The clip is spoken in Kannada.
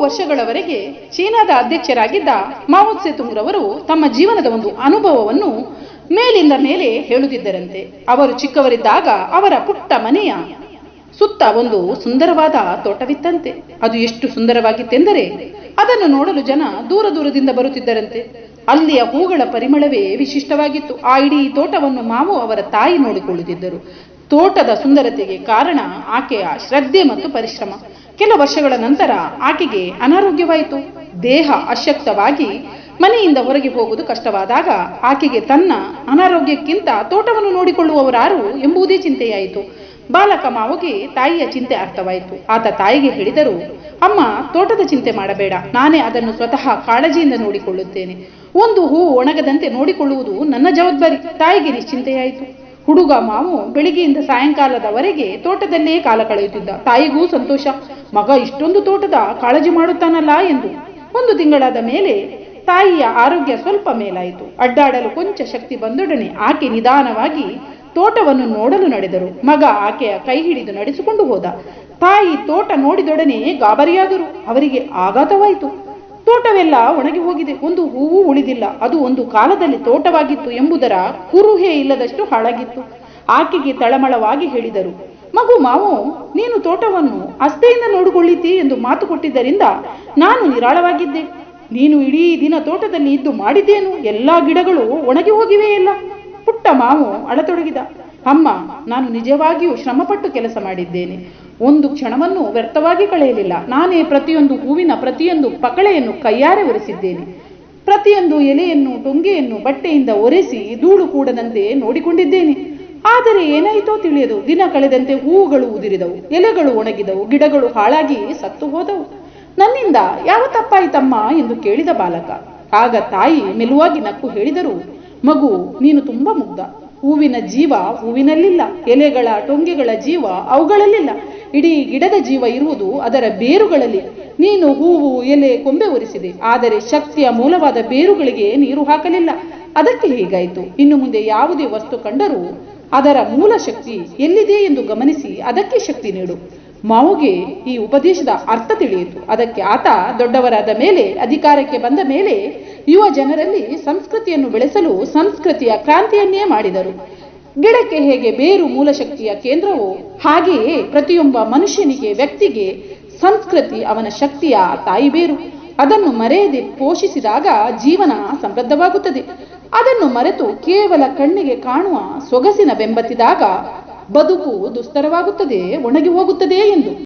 ವರ್ಷಗಳವರೆಗೆ ಚೀನಾದ ಅಧ್ಯಕ್ಷರಾಗಿದ್ದ ಮಾವೋ ತುಂಗ್ರವರು ತಮ್ಮ ಜೀವನದ ಒಂದು ಅನುಭವವನ್ನು ಮೇಲಿಂದ ಮೇಲೆ ಹೇಳುತ್ತಿದ್ದರಂತೆ. ಅವರು ಚಿಕ್ಕವರಿದ್ದಾಗ ಅವರ ಪುಟ್ಟ ಮನೆಯ ಸುತ್ತ ಒಂದು ಸುಂದರವಾದ ತೋಟವಿತ್ತಂತೆ. ಅದು ಎಷ್ಟು ಸುಂದರವಾಗಿತ್ತೆಂದರೆ ಅದನ್ನು ನೋಡಲು ಜನ ದೂರ ದೂರದಿಂದ ಬರುತ್ತಿದ್ದರಂತೆ. ಅಲ್ಲಿಯ ಹೂಗಳ ಪರಿಮಳವೇ ವಿಶಿಷ್ಟವಾಗಿತ್ತು. ಆ ಇಡೀ ತೋಟವನ್ನು ಮಾವು ಅವರ ತಾಯಿ ನೋಡಿಕೊಳ್ಳುತ್ತಿದ್ದರು. ತೋಟದ ಸುಂದರತೆಗೆ ಕಾರಣ ಆಕೆಯ ಶ್ರದ್ಧೆ ಮತ್ತು ಪರಿಶ್ರಮ. ಕೆಲ ವರ್ಷಗಳ ನಂತರ ಆಕೆಗೆ ಅನಾರೋಗ್ಯವಾಯಿತು. ದೇಹ ಅಶಕ್ತವಾಗಿ ಮನೆಯಿಂದ ಹೊರಗೆ ಹೋಗುವುದು ಕಷ್ಟವಾದಾಗ ಆಕೆಗೆ ತನ್ನ ಅನಾರೋಗ್ಯಕ್ಕಿಂತ ತೋಟವನ್ನು ನೋಡಿಕೊಳ್ಳುವವರಾರು ಎಂಬುದೇ ಚಿಂತೆಯಾಯಿತು. ಬಾಲಕ ಮಾವಗೆ ತಾಯಿಯ ಚಿಂತೆ ಅರ್ಥವಾಯಿತು. ಆತ ತಾಯಿಗೆ ಹೇಳಿದರು, ಅಮ್ಮ, ತೋಟದ ಚಿಂತೆ ಮಾಡಬೇಡ. ನಾನೇ ಅದನ್ನು ಸ್ವತಃ ಕಾಳಜಿಯಿಂದ ನೋಡಿಕೊಳ್ಳುತ್ತೇನೆ. ಒಂದು ಹೂವು ಒಣಗದಂತೆ ನೋಡಿಕೊಳ್ಳುವುದು ನನ್ನ ಜವಾಬ್ದಾರಿ. ತಾಯಿಗೆ ನಿಶ್ಚಿಂತೆಯಾಯಿತು. ಹುಡುಗ ಮಾವು ಬೆಳಿಗ್ಗೆಯಿಂದ ಸಾಯಂಕಾಲದವರೆಗೆ ತೋಟದಲ್ಲೇ ಕಾಲ ಕಳೆಯುತ್ತಿದ್ದ. ತಾಯಿಗೂ ಸಂತೋಷ. ಮಗ ಇಷ್ಟೊಂದು ತೋಟದ ಕಾಳಜಿ ಮಾಡುತ್ತಾನಲ್ಲ ಎಂದು ಒಂದು ತಿಂಗಳಾದ ಮೇಲೆ ತಾಯಿಯ ಆರೋಗ್ಯ ಸ್ವಲ್ಪ ಮೇಲಾಯಿತು. ಅಡ್ಡಾಡಲು ಕೊಂಚ ಶಕ್ತಿ ಬಂದೊಡನೆ ಆಕೆ ನಿಧಾನವಾಗಿ ತೋಟವನ್ನು ನೋಡಲು ನಡೆದರು. ಮಗ ಆಕೆಯ ಕೈ ಹಿಡಿದು ನಡೆಸಿಕೊಂಡು ಹೋದ. ತಾಯಿ ತೋಟ ನೋಡಿದೊಡನೆ ಗಾಬರಿಯಾದರು. ಅವರಿಗೆ ಆಘಾತವಾಯಿತು. ತೋಟವೆಲ್ಲ ಒಣಗಿ ಹೋಗಿದೆ. ಒಂದು ಹೂವು ಉಳಿದಿಲ್ಲ. ಅದು ಒಂದು ಕಾಲದಲ್ಲಿ ತೋಟವಾಗಿತ್ತು ಎಂಬುದರ ಕುರುಹೆ ಇಲ್ಲದಷ್ಟು ಹಾಳಾಗಿತ್ತು. ಆಕೆಗೆ ತಳಮಳವಾಗಿ ಹೇಳಿದರು, ಮಗು ಮಾವು, ನೀನು ತೋಟವನ್ನು ಅಸ್ತೆಯಿಂದ ನೋಡಿಕೊಳ್ಳಿತಿ ಎಂದು ಮಾತು ಕೊಟ್ಟಿದ್ದರಿಂದ ನಾನು ನಿರಾಳವಾಗಿದ್ದೆ. ನೀನು ಇಡೀ ದಿನ ತೋಟದಲ್ಲಿ ಇದ್ದು ಮಾಡಿದ್ದೇನು? ಎಲ್ಲಾ ಗಿಡಗಳು ಒಣಗಿ ಹೋಗಿವೆಯಲ್ಲ. ಪುಟ್ಟ ಮಾವು ಅಳತೊಡಗಿದ. ಅಮ್ಮ, ನಾನು ನಿಜವಾಗಿಯೂ ಶ್ರಮಪಟ್ಟು ಕೆಲಸ ಮಾಡಿದ್ದೇನೆ. ಒಂದು ಕ್ಷಣವನ್ನು ವ್ಯರ್ಥವಾಗಿ ಕಳೆಯಲಿಲ್ಲ. ನಾನೇ ಪ್ರತಿಯೊಂದು ಹೂವಿನ ಪ್ರತಿಯೊಂದು ಪಕಳೆಯನ್ನು ಕೈಯಾರೆ ಒರೆಸಿದ್ದೇನೆ. ಪ್ರತಿಯೊಂದು ಎಲೆಯನ್ನು, ಟೊಂಗೆಯನ್ನು ಬಟ್ಟೆಯಿಂದ ಒರೆಸಿ ಧೂಳು ಕೂಡದಂತೆ ನೋಡಿಕೊಂಡಿದ್ದೇನೆ. ಆದರೆ ಏನಾಯಿತೋ ತಿಳಿಯದು. ದಿನ ಕಳೆದಂತೆ ಹೂವುಗಳು ಉದುರಿದವು. ಎಲೆಗಳು ಒಣಗಿದವು. ಗಿಡಗಳು ಹಾಳಾಗಿ ಸತ್ತು ಹೋದವು. ನನ್ನಿಂದ ಯಾವ ತಪ್ಪಾಯಿತಮ್ಮ ಎಂದು ಕೇಳಿದ ಬಾಲಕ. ಆಗ ತಾಯಿ ಮೆಲುವಾಗಿ ನಕ್ಕು ಹೇಳಿದರು, ಮಗು, ನೀನು ತುಂಬಾ ಮುಗ್ಧ. ಹೂವಿನ ಜೀವ ಹೂವಿನಲ್ಲಿಲ್ಲ. ಎಲೆಗಳ, ಟೊಂಗೆಗಳ ಜೀವ ಅವುಗಳಲ್ಲಿಲ್ಲ. ಇಡೀ ಗಿಡದ ಜೀವ ಇರುವುದು ಅದರ ಬೇರುಗಳಲ್ಲಿ. ನೀನು ಹೂವು, ಎಲೆ, ಕೊಂಬೆ ಒರೆಸಿದೆ. ಆದರೆ ಶಕ್ತಿಯ ಮೂಲವಾದ ಬೇರುಗಳಿಗೆ ನೀರು ಹಾಕಲಿಲ್ಲ. ಅದಕ್ಕೆ ಹೀಗಾಯಿತು. ಇನ್ನು ಮುಂದೆ ಯಾವುದೇ ವಸ್ತು ಕಂಡರೂ ಅದರ ಮೂಲ ಶಕ್ತಿ ಎಲ್ಲಿದೆ ಎಂದು ಗಮನಿಸಿ ಅದಕ್ಕೆ ಶಕ್ತಿ ನೀಡು. ಮಾವುಗೆ ಈ ಉಪದೇಶದ ಅರ್ಥ ತಿಳಿಯಿತು. ಅದಕ್ಕೆ ಆತ ದೊಡ್ಡವರಾದ ಮೇಲೆ, ಅಧಿಕಾರಕ್ಕೆ ಬಂದ ಮೇಲೆ ಯುವ ಜನರಲ್ಲಿ ಸಂಸ್ಕೃತಿಯನ್ನು ಬೆಳೆಸಲು ಸಂಸ್ಕೃತಿಯ ಕ್ರಾಂತಿಯನ್ನೇ ಮಾಡಿದರು. ಗಿಡಕ್ಕೆ ಹೇಗೆ ಬೇರು ಮೂಲಶಕ್ತಿಯ ಕೇಂದ್ರವೋ ಹಾಗೆಯೇ ಪ್ರತಿಯೊಬ್ಬ ಮನುಷ್ಯನಿಗೆ ವ್ಯಕ್ತಿಗೆ ಸಂಸ್ಕೃತಿ ಅವನ ಶಕ್ತಿಯ ತಾಯಿ ಬೇರು. ಅದನ್ನು ಮರೆಯದೆ ಪೋಷಿಸಿದಾಗ ಜೀವನ ಸಮೃದ್ಧವಾಗುತ್ತದೆ. ಅದನ್ನು ಮರೆತು ಕೇವಲ ಕಣ್ಣಿಗೆ ಕಾಣುವ ಸೊಗಸಿನ ಬೆಂಬತ್ತಿದಾಗ ಬದುಕು ದುಸ್ತರವಾಗುತ್ತದೆ, ಒಣಗಿ ಹೋಗುತ್ತದೆ ಎಂದು.